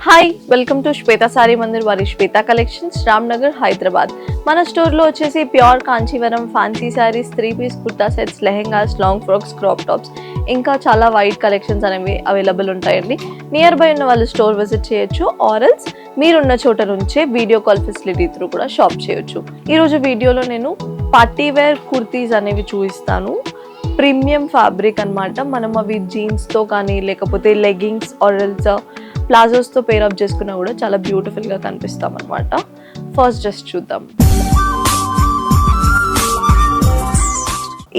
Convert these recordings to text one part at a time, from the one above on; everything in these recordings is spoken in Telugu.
Hi welcome to Shweta sari Mandir వారి శ్వేత కలెక్షన్స్ రామ్నగర్ హైదరాబాద్ మన స్టోర్లో వచ్చేసి pure Kanchivaram fancy saris three piece kurta sets lehengas long frocks crop tops ఇంకా చాలా వైట్ కలెక్షన్స్ అనేవి అవైలబుల్ ఉంటాయండి నియర్ బై ఉన్న వాళ్ళు స్టోర్ విజిట్ చేయొచ్చు ఆరల్స్ మీరున్న చోట నుంచే వీడియో కాల్ ఫెసిలిటీ త్రూ కూడా షాప్ చేయొచ్చు ఈరోజు వీడియోలో నేను పార్టీ వేర్ కుర్తీస్ అనేవి చూపిస్తాను ప్రీమియం ఫ్యాబ్రిక్ అన్నమాట మనం అవి జీన్స్తో కానీ లేకపోతే లెగ్గింగ్స్ ఆరల్స్ ప్లాజోస్తో పేరప్ చేసుకున్నా కూడా చాలా బ్యూటిఫుల్గా కనిపిస్తాం అనమాట ఫస్ట్ జస్ట్ చూద్దాం.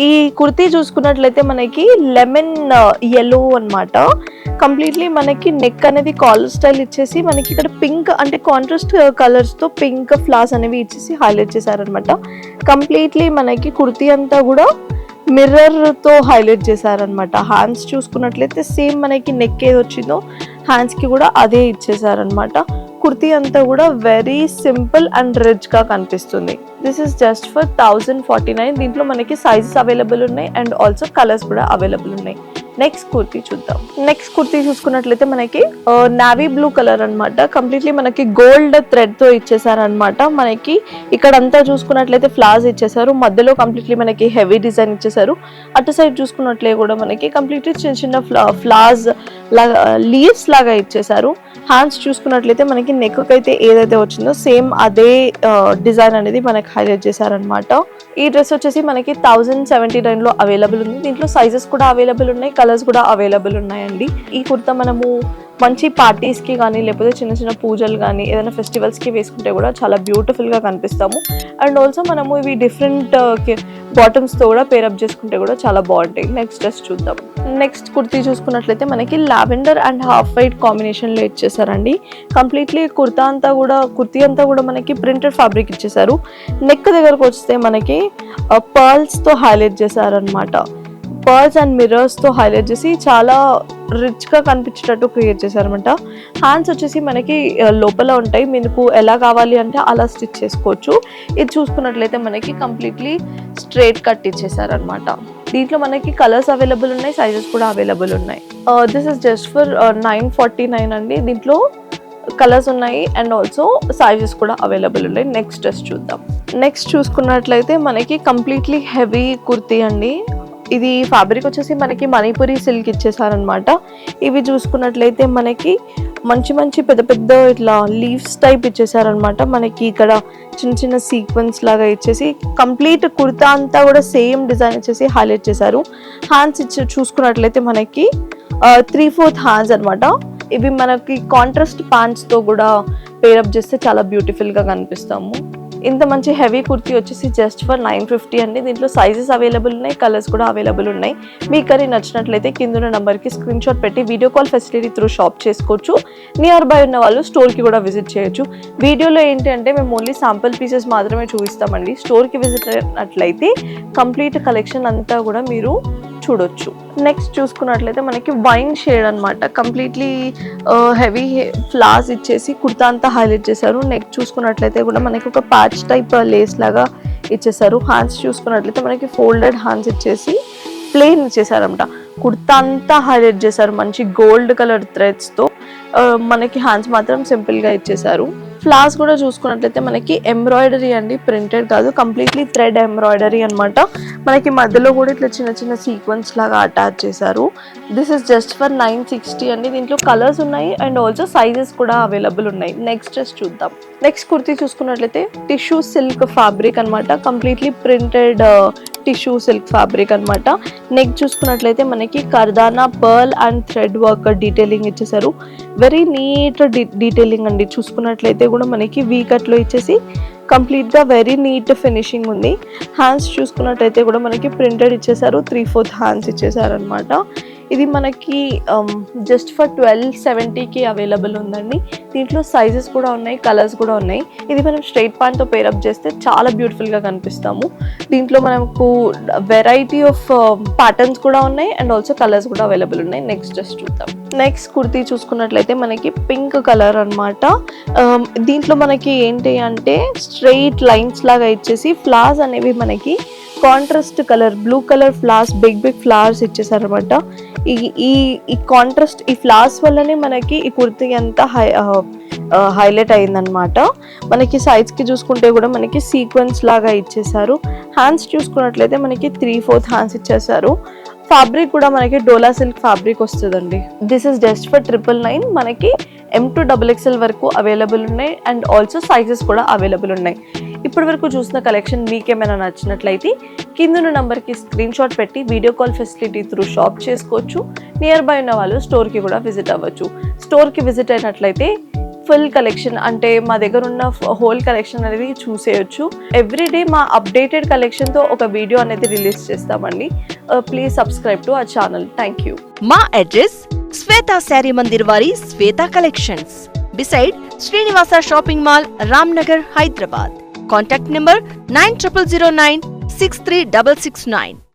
ఈ కుర్తీ చూసుకున్నట్లయితే మనకి లెమన్ ఎల్లో అనమాట కంప్లీట్లీ మనకి నెక్ అనేది కాలర్ స్టైల్ ఇచ్చేసి మనకి ఇక్కడ పింక్ అంటే కాంట్రాస్ట్ కలర్స్తో పింక్ ఫ్లాస్ అనేవి ఇచ్చేసి హైలైట్ చేశారనమాట కంప్లీట్లీ మనకి కుర్తీ అంతా కూడా మిర్రర్తో హైలైట్ చేశారనమాట హ్యాండ్స్ చూసుకున్నట్లయితే సేమ్ మనకి నెక్ ఏది వచ్చిందో హ్యాండ్స్కి కూడా అదే ఇచ్చేసారనమాట కుర్తీ అంతా కూడా వెరీ సింపుల్ అండ్ రిచ్గా కనిపిస్తుంది. This is just for thousand forty nine దీంట్లో మనకి సైజెస్ అవైలబుల్ ఉన్నాయి అండ్ ఆల్సో కలర్స్ కూడా అవైలబుల్ ఉన్నాయి. నెక్స్ట్ కుర్తీ చూద్దాం. నెక్స్ట్ కుర్తీ చూసుకున్నట్లయితే మనకి నావీ బ్లూ కలర్ అన్నమాట. కంప్లీట్లీ మనకి గోల్డ్ థ్రెడ్తో ఇచ్చేసారనమాట మనకి ఇక్కడ అంతా చూసుకున్నట్లయితే ఫ్లాస్ ఇచ్చేసారు. మధ్యలో కంప్లీట్లీ మనకి హెవీ డిజైన్ ఇచ్చేసారు. అటు సైడ్ చూసుకున్నట్లే కూడా మనకి కంప్లీట్లీ చిన్న చిన్న ఫ్లా ఫ్లాస్ లాగా లీవ్స్ లాగా ఇచ్చేసారు. హ్యాండ్స్ చూసుకున్నట్లయితే మనకి నెక్ అయితే ఏదైతే వచ్చిందో సేమ్ అదే డిజైన్ అనేది మనకి హైలైట్ చేశారనమాట ఈ డ్రెస్ వచ్చేసి మనకి థౌజండ్ సెవెంటీ నైన్లో అవైలబుల్ ఉంది. దీంట్లో సైజెస్ కూడా అవైలబుల్ ఉన్నాయి కలర్స్ కూడా అవైలబుల్ ఉన్నాయండి. ఈ కుర్తా మనము మంచి పార్టీస్కి కానీ లేకపోతే చిన్న చిన్న పూజలు కానీ ఏదైనా ఫెస్టివల్స్కి వేసుకుంటే కూడా చాలా బ్యూటిఫుల్గా కనిపిస్తాము. అండ్ ఆల్సో మనము ఇవి డిఫరెంట్ బాటమ్స్తో కూడా పేరప్ చేసుకుంటే కూడా చాలా బాగుంటాయి. నెక్స్ట్ డ్రెస్ చూద్దాం. నెక్స్ట్ కుర్తీ చూసుకున్నట్లయితే మనకి లావెండర్ అండ్ హాఫ్ వైట్ కాంబినేషన్లో ఇచ్చేసారండి. కంప్లీట్లీ కుర్తా అంతా కూడా కుర్తీ అంతా కూడా మనకి ప్రింటెడ్ ఫ్యాబ్రిక్ ఇచ్చేసారు. నెక్ దగ్గరకు వస్తే మనకి పర్ల్స్తో హైలైట్ చేశారనమాట పర్ల్స్ అండ్ మిర్రర్స్తో హైలైట్ చేసి చాలా రిచ్గా కనిపించేటట్టు క్రియేట్ చేశారనమాట హ్యాండ్స్ వచ్చేసి మనకి లోపల ఉంటాయి. మీకు ఎలా కావాలి అంటే అలా స్టిచ్ చేసుకోవచ్చు. ఇది చూసుకున్నట్లయితే మనకి కంప్లీట్లీ స్ట్రైట్ కట్ ఇచ్చేసారనమాట దీంట్లో మనకి కలర్స్ అవైలబుల్ ఉన్నాయి సైజెస్ కూడా అవైలబుల్ ఉన్నాయి. This is just for nine forty nine అండి. దీంట్లో కలర్స్ ఉన్నాయి అండ్ ఆల్సో సైజెస్ కూడా అవైలబుల్ ఉన్నాయి. నెక్స్ట్ డ్రెస్ చూద్దాం. నెక్స్ట్ చూసుకున్నట్లయితే మనకి కంప్లీట్లీ హెవీ కుర్తీ అండి. ఇది ఫ్యాబ్రిక్ వచ్చేసి మనకి మణిపురి సిల్క్ ఇచ్చేసారనమాట ఇవి చూసుకున్నట్లయితే మనకి మంచి మంచి పెద్ద పెద్ద ఇట్లా లీవ్స్ టైప్ ఇచ్చేసారనమాట మనకి ఇక్కడ చిన్న చిన్న సీక్వెన్స్ లాగా ఇచ్చేసి కంప్లీట్ కుర్తా అంతా కూడా సేమ్ డిజైన్ ఇచ్చేసి హైలైట్ చేశారు. హ్యాండ్స్ ఇచ్చి చూసుకున్నట్లయితే మనకి త్రీ ఫోర్త్ హ్యాండ్స్ అన్నమాట. ఇవి మనకి కాంట్రాస్ట్ ప్యాంట్స్తో కూడా పేరప్ చేస్తే చాలా బ్యూటిఫుల్గా కనిపిస్తాము. ఇంత మంచి హెవీ కుర్తీ వచ్చేసి జస్ట్ ఫర్ నైన్ ఫిఫ్టీ అండి. దీంట్లో సైజెస్ అవైలబుల్ ఉన్నాయి కలర్స్ కూడా అవైలబుల్ ఉన్నాయి. మీకు కానీ నచ్చినట్లయితే కింద ఉన్న నెంబర్కి స్క్రీన్ షాట్ పెట్టి video call facility through shop చేసుకోవచ్చు. నియర్ బై ఉన్న వాళ్ళు స్టోర్కి కూడా విజిట్ చేయొచ్చు. వీడియోలో ఏంటి అంటే మేము ఓన్లీ శాంపుల్ పీసెస్ మాత్రమే చూపిస్తామండి. స్టోర్కి విజిట్ అయినట్లయితే కంప్లీట్ కలెక్షన్ అంతా కూడా మీరు చూడొచ్చు. నెక్స్ట్ చూసుకున్నట్లయితే మనకి వైన్ షేడ్ అనమాట కంప్లీట్లీ హెవీ ఫ్లాస్ ఇచ్చేసి కుర్తా అంతా హైలైట్ చేశారు. నెక్ చూసుకున్నట్లయితే కూడా మనకి ఒక ప్యాచ్ టైప్ లేస్ లాగా ఇచ్చేసారు హ్యాండ్స్ చూసుకున్నట్లయితే మనకి ఫోల్డెడ్ హ్యాండ్స్ ఇచ్చేసి ప్లెయిన్ ఇచ్చేసారనమాట కుర్తా అంతా హైలైట్ చేశారు. మంచి గోల్డ్ కలర్ థ్రెడ్స్తో మనకి హ్యాండ్స్ మాత్రం సింపుల్గా ఇచ్చేసారు ఫ్లాస్ కూడా చూసుకున్నట్లయితే మనకి ఎంబ్రాయిడరీ అండి ప్రింటెడ్ కాదు కంప్లీట్లీ థ్రెడ్ ఎంబ్రాయిడరీ అన్నమాట. మనకి మధ్యలో కూడా ఇట్లా చిన్న చిన్న సీక్వెన్స్ లాగా అటాచ్ చేశారు. This is just for nine sixty అండి. దీంట్లో కలర్స్ ఉన్నాయి అండ్ ఆల్సో సైజెస్ కూడా అవైలబుల్ ఉన్నాయి. నెక్స్ట్ డ్రెస్ చూద్దాం. నెక్స్ట్ కుర్తీ చూసుకున్నట్లయితే టిష్యూ సిల్క్ ఫ్యాబ్రిక్ అన్నమాట. Completely printed tissue silk fabric అన్నమాట. నెక్ చూసుకున్నట్లయితే మనకి kardana pearl and thread work detailing ఇచ్చేసారు వెరీ నీట్ డీటెయిలింగ్ అండి. చూసుకున్నట్లయితే కూడా మనకి వీ కట్లో ఇచ్చేసి కంప్లీట్గా వెరీ నీట్ ఫినిషింగ్ ఉంది. హ్యాండ్స్ చూసుకున్నట్టయితే కూడా మనకి ప్రింటెడ్ ఇచ్చేసారు త్రీ ఫోర్త్ హ్యాండ్స్ ఇచ్చేసారనమాట ఇది మనకి జస్ట్ ఫర్ ట్వెల్వ్ సెవెంటీకి అవైలబుల్ ఉందండి. దీంట్లో సైజెస్ కూడా ఉన్నాయి కలర్స్ కూడా ఉన్నాయి. ఇది మనం స్ట్రైట్ ప్యాంట్తో పేరప్ చేస్తే చాలా బ్యూటిఫుల్గా కనిపిస్తాము. దీంట్లో మనకు వెరైటీ ఆఫ్ ప్యాటర్న్స్ కూడా ఉన్నాయి అండ్ ఆల్సో కలర్స్ కూడా అవైలబుల్ ఉన్నాయి. నెక్స్ట్ జస్ట్ చూద్దాం. నెక్స్ట్ కుర్తీ చూసుకున్నట్లయితే మనకి పింక్ కలర్ అన్నమాట. Um, దీంట్లో మనకి ఏంటి అంటే స్ట్రెయిట్ లైన్స్ లాగా ఇచ్చేసి ఫ్లాస్ అనేవి మనకి contrast colour blue colour flowers big big flowers ఇచ్చేసారనమాట ఈ ఈ ఈ కాంట్రాస్ట్ ఈ ఫ్లవర్స్ వల్లనే మనకి ఈ కుర్తి అంతా హై హైలైట్ అయిందనమాట మనకి సైజ్కి చూసుకుంటే కూడా మనకి సీక్వెన్స్ లాగా ఇచ్చేసారు. హ్యాండ్స్ చూసుకున్నట్లయితే మనకి త్రీ ఫోర్త్ హ్యాండ్స్ ఇచ్చేసారు. ఫ్యాబ్రిక్ కూడా మనకి డోలా సిల్క్ ఫ్యాబ్రిక్ వస్తుందండి. This is just for triple nine మనకి ఎం టు డబుల్ ఎక్స్ఎల్ వరకు అవైలబుల్ ఉన్నాయి. అండ్ ఆల్సో సైజెస్ కూడా అవైలబుల్ ఉన్నాయి. ఇప్పటి వరకు చూసిన కలెక్షన్ మీకేమైనా నచ్చినట్లయితే కింద నంబర్కి స్క్రీన్ షాట్ పెట్టి video call facility through shop చేసుకోవచ్చు. నియర్ బై ఉన్న వాళ్ళు స్టోర్కి కూడా విజిట్ అవ్వచ్చు. స్టోర్కి విజిట్ అయినట్లయితే ఫుల్ కలెక్షన్ అంటే మా దగ్గర ఉన్న హోల్ కలెక్షన్ అనేది చూసేయచ్చు. ఎవ్రీడే మా అప్డేటెడ్ కలెక్షన్తో ఒక వీడియో అనేది రిలీజ్ చేస్తామండి. Please subscribe to our channel thank you మా అడ్రస్ శ్వేత శారీ మందిర్ వారి Shweta collections beside Srinivasa shopping mall Ram Nagar Hyderabad contact number nine triple zero nine six three double six nine